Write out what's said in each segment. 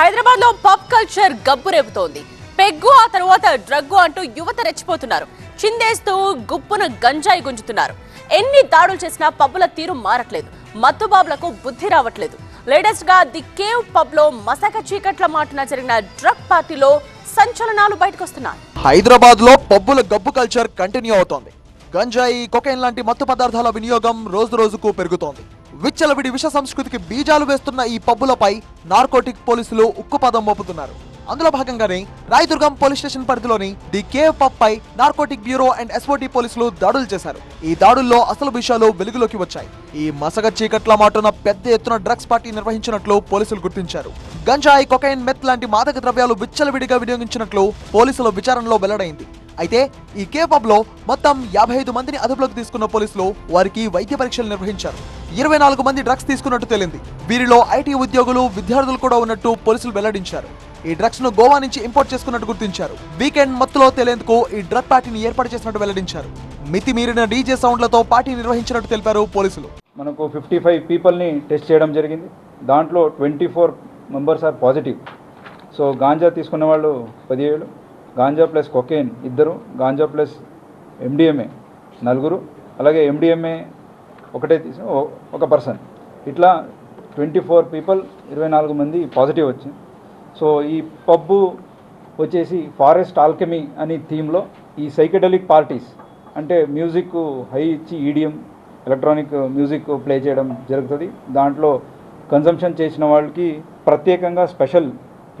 హైదరాబాద్లో pub culture గబ్బు రేపుతోంది. పెగ్గు ఆ తర్వాత డ్రగ్గు అంటూ యువత రెచ్చిపోతున్నారు. చిందేస్తూ గుప్పున గంజాయి గుంజుతున్నారు. ఎన్ని దాడులు చేసినా పబ్బుల తీరు మారట్లేదు. మత్తుబాబులకు బుద్ధి రావట్లేదు. లేటెస్ట్గా ది కేవ్ పబ్లో మసక చీకట్ల మాటున జరిగిన డ్రగ్ పార్టీలో సంచలనాలు బయటకొస్తున్నాయి. హైదరాబాద్లో పబ్బుల గబ్బు కల్చర్ కంటిన్యూ అవుతోంది. గంజాయి కొకైన్ లాంటి మత్తు పదార్థాల వినియోగం రోజు రోజుకు పెరుగుతోంది. విచ్చలవిడి విష సంస్కృతికి బీజాలు వేస్తున్న ఈ పబ్బులపై నార్కోటిక్ పోలీసులు ఉక్కుపదం మోపుతున్నారు. అందులో భాగంగానే రాయదుర్గం పోలీస్ స్టేషన్ పరిధిలోని ది కేవ్ పబ్ పై నార్కోటిక్ బ్యూరో అండ్ ఎస్ఓటి పోలీసులు దాడులు చేశారు. ఈ దాడుల్లో అసలు విషయాలు వెలుగులోకి వచ్చాయి. ఈ మసగ చీకట్ల మాటున పెద్ద ఎత్తున డ్రగ్స్ పార్టీ నిర్వహించినట్లు పోలీసులు గుర్తించారు. గంజాయి కొకైన్ మెత్ లాంటి మాదక ద్రవ్యాలు విచ్చలవిడిగా వినియోగించినట్లు పోలీసుల విచారణలో వెల్లడైంది. అయితే ఈ కే పబ్లో మొత్తం యాభై ఐదు మందిని అదుపులోకి తీసుకున్న పోలీసులు వారికి వైద్య పరీక్షలు నిర్వహించారు. ఇరవై నాలుగు మంది డ్రగ్స్ తీసుకున్నట్టు తేలింది. వీరిలో ఐటీ ఉద్యోగులు విద్యార్థులు కూడా ఉన్నట్టు పోలీసులు వెల్లడించారు. ఈ డ్రగ్స్ను గోవా నుంచి ఇంపోర్ట్ చేసుకున్నట్టు గుర్తించారు. వీకెండ్ మత్తులో తేలేందుకు ఈ డ్రగ్ పార్టీని ఏర్పాటు చేసినట్టు వెల్లడించారు. మితి మీరిన డీజే సౌండ్లతో పార్టీ నిర్వహించినట్టు తెలిపారు పోలీసులు. మనకు ఫిఫ్టీ ఫైవ్ పీపుల్ని టెస్ట్ చేయడం జరిగింది. దాంట్లో twenty four members are positive. So ganja తీసుకున్న వాళ్ళు పదిహేడు గాంజా ప్లస్ కొకేన్ ఇద్దరు గాంజా ప్లస్ ఎండిఎంఏ నలుగురు అలాగే ఎండిఎంఏ ఒకటే తీసి ఒక పర్సన్. ఇట్లా ట్వంటీ ఫోర్ పీపుల్ ఇరవై నాలుగు మంది పాజిటివ్ వచ్చింది సో ఈ పబ్బు వచ్చేసి ఫారెస్ట్ ఆల్కెమీ అనే థీమ్లో ఈ సైకెడలిక్ పార్టీస్ అంటే మ్యూజిక్ హై ఇచ్చి ఈడియం ఎలక్ట్రానిక్ మ్యూజిక్ ప్లే చేయడం జరుగుతుంది. దాంట్లో కన్సంప్షన్ చేసిన వాళ్ళకి ప్రత్యేకంగా స్పెషల్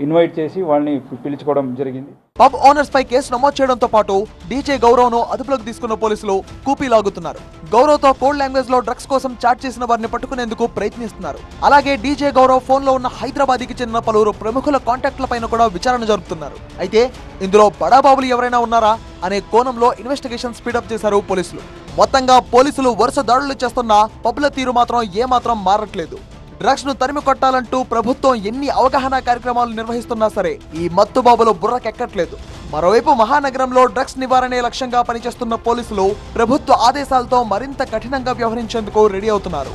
ఇన్వైట్ చేసి వాళ్ళని పిలుచుకోవడం జరిగింది. పబ్ ఓనర్స్ పై కేసు నమోదు చేయడంతో పాటు డీజే గౌరవ్ను అదుపులోకి తీసుకున్న పోలీసులు కూపీ లాగుతున్నారు. గౌరవ్తో కోడ్ లాంగ్వేజ్లో డ్రగ్స్ కోసం చాట్ చేసిన వారిని పట్టుకునేందుకు ప్రయత్నిస్తున్నారు. అలాగే డీజే గౌరవ్ ఫోన్లో ఉన్న హైదరాబాద్కి చెందిన పలువురు ప్రముఖుల కాంటాక్ట్ల పైన కూడా విచారణ జరుపుతున్నారు. అయితే ఇందులో బడాబాబులు ఎవరైనా ఉన్నారా అనే కోణంలో ఇన్వెస్టిగేషన్ స్పీడప్ చేశారు పోలీసులు. మొత్తంగా పోలీసులు వరుస దాడులు చేస్తున్న పబ్ల తీరు మాత్రం ఏమాత్రం మారట్లేదు. డ్రగ్స్ను తరిమి కొట్టాలంటూ ప్రభుత్వం ఎన్ని అవగాహన కార్యక్రమాలు నిర్వహిస్తున్నా సరే ఈ మత్తు బాబులు బుర్రకెక్కట్లేదు. మరోవైపు మహానగరంలో డ్రగ్స్ నివారణే లక్ష్యంగా పనిచేస్తున్న పోలీసులు ప్రభుత్వ ఆదేశాలతో మరింత కఠినంగా వ్యవహరించేందుకు రెడీ అవుతున్నారు.